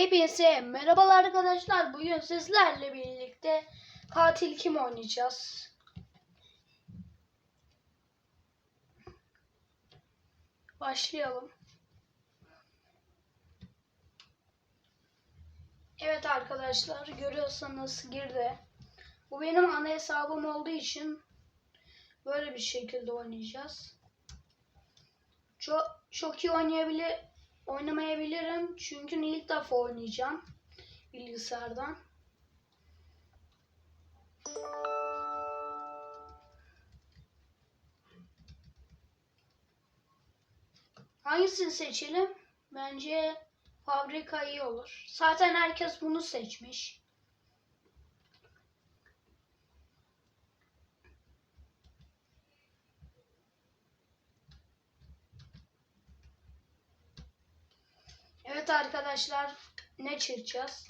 Hepinize merhabalar arkadaşlar. Bugün sizlerle birlikte katil kim oynayacağız? Başlayalım. Evet arkadaşlar görüyorsanız girdi. Bu benim ana hesabım olduğu için böyle bir şekilde oynayacağız. Çok çok iyi oynayabilir oynamayabilirim çünkü ilk defa oynayacağım bilgisayardan. Hangisini seçelim? Bence fabrika iyi olur. Zaten herkes bunu seçmiş. Evet arkadaşlar ne çırpacağız?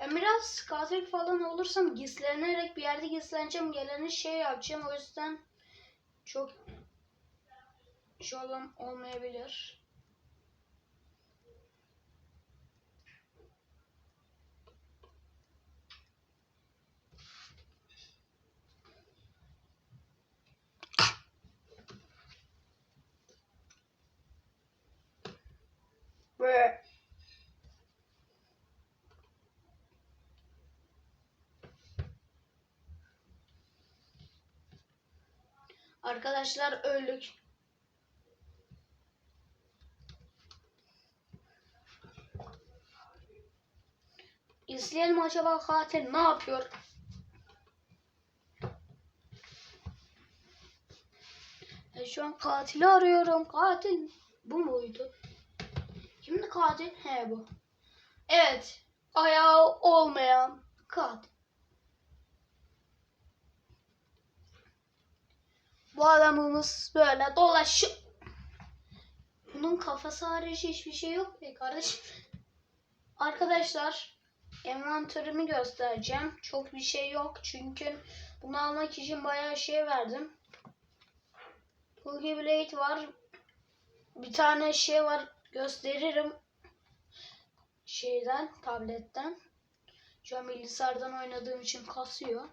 Ben biraz katil falan olursam gizlenerek bir yerde gizleneceğim. Geleni şey yapacağım. O yüzden çok şey olan olmayabilir. Arkadaşlar öldük. İzleyelim acaba katil ne yapıyor? E şu an katili arıyorum. Katil bu muydu? Kimdi katil? He bu. Evet. Ayağı olmayan katil. Bu adamımız böyle dolaşıyor. Bunun kafası hariç hiçbir şey yok be kardeşim. Arkadaşlar envanterimi göstereceğim. Çok bir şey yok çünkü bunu almak için bayağı şey verdim. Puggy Blade var. Bir tane şey var gösteririm. Şeyden tabletten. Şu an bilgisayardan oynadığım için kasıyor.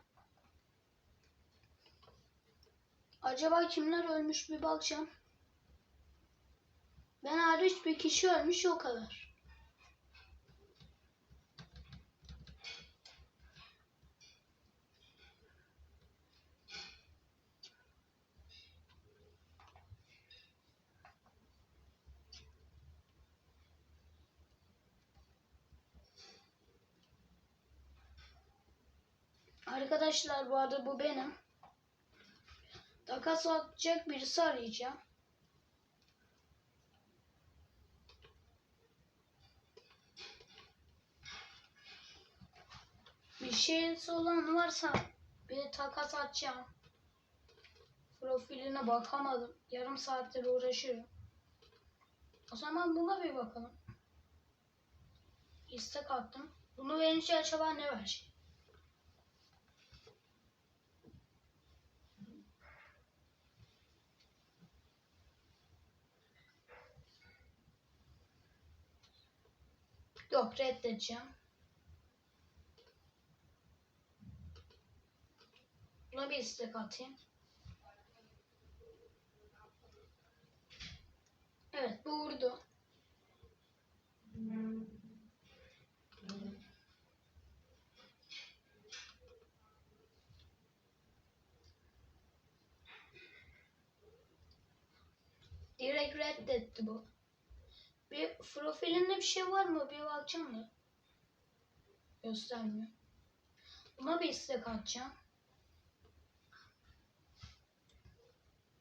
Acaba kimler ölmüş bir bakacağım. Ben hariç bir kişi ölmüş o kadar. Arkadaşlar bu arada bu benim. Takas atacak birisi arayacağım. Bir şeysi olan varsa bir takas atacağım. Profiline bakamadım. Yarım saattir uğraşıyorum. O zaman buna bir bakalım. İstek attım. Bunu verince acaba ne verecek? Yok reddedeceğim. Buna bir istek atayım. Evet bu vurdu. Direkt reddetti bu. Bir profilinde bir şey var mı? Bir bakacağım da. Göstermiyor. Buna bir istek atacağım.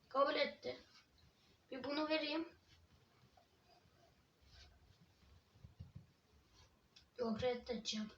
Kabul etti. Bir bunu vereyim. Yok reddedeceğim.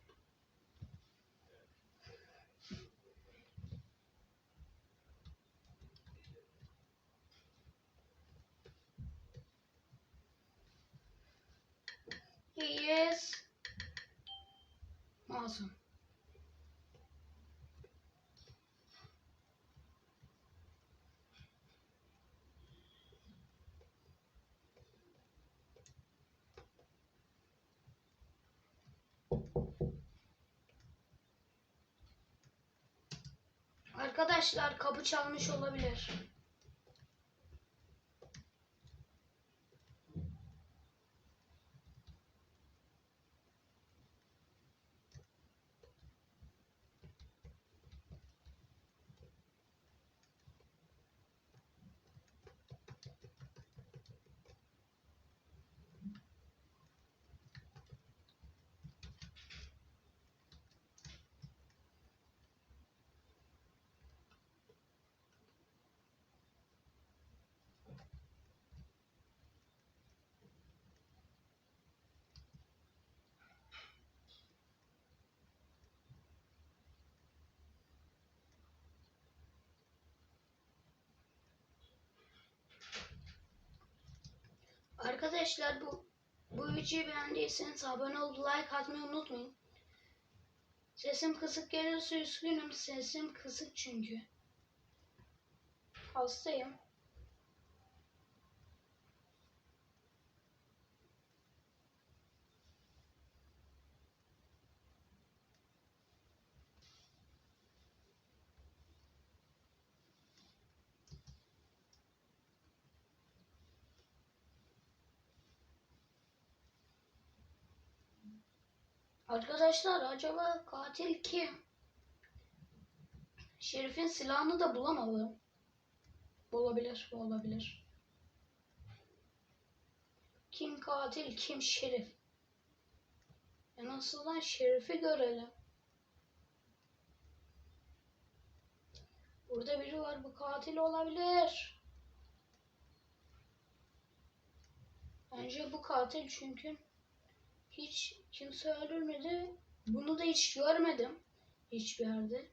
Arkadaşlar kapı çalmış olabilir. Arkadaşlar bu bu videoyu beğendiyseniz abone olup like atmayı unutmayın. Sesim kısık gelirse üzgünüm. Sesim kısık çünkü. Hastayım. Arkadaşlar acaba katil kim? Şerif'in silahını da bulamadım. Bu olabilir, olabilir. Kim katil, kim şerif? En azından şerifi görelim. Burada biri var, bu katil olabilir. Bence bu katil çünkü hiç kimse öldürmedi. Bunu da hiç görmedim hiçbir yerde.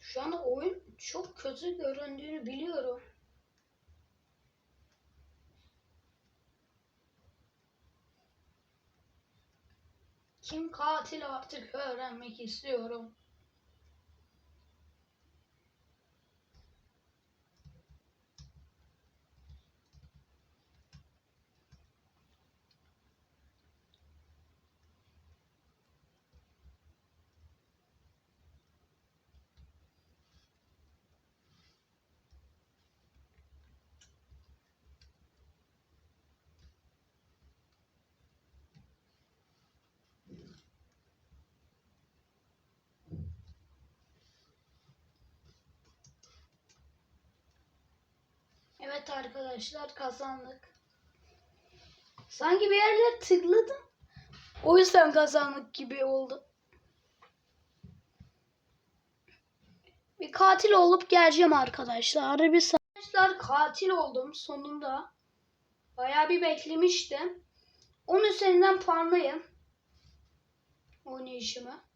Şu an oyun çok kötü göründüğünü biliyorum. Kim katil artık öğrenmek istiyorum. Evet arkadaşlar kazandık. Sanki bir yerler tıkladım. O yüzden kazandık gibi oldu. Bir katil olup geleceğim arkadaşlar. Bir arkadaşlar katil oldum sonunda. Bayağı bir beklemiştim. 10 üzerinden puanlayın. Oynayışımı.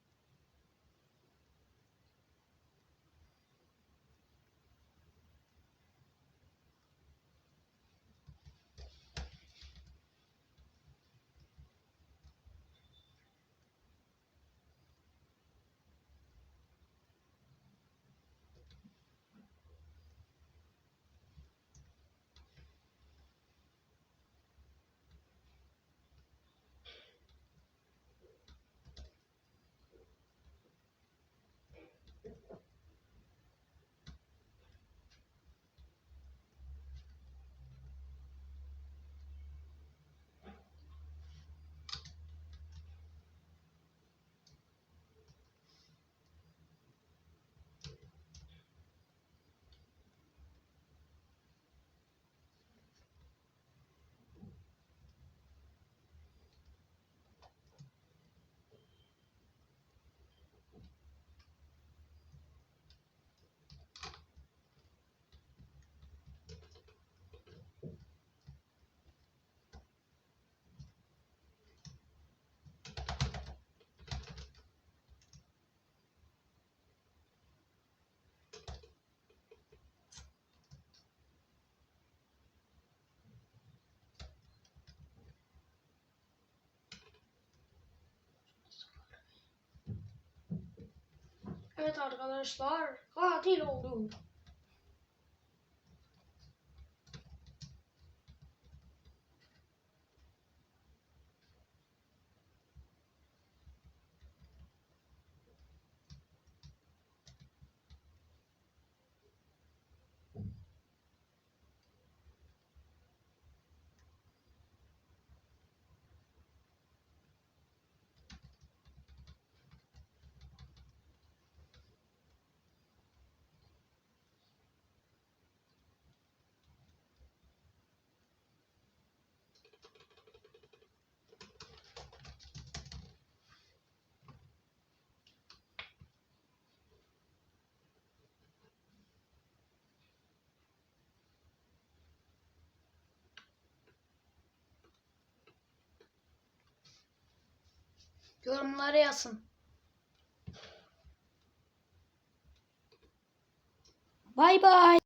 Evet arkadaşlar katil oldum. Yorumlara yazın. Bay bay.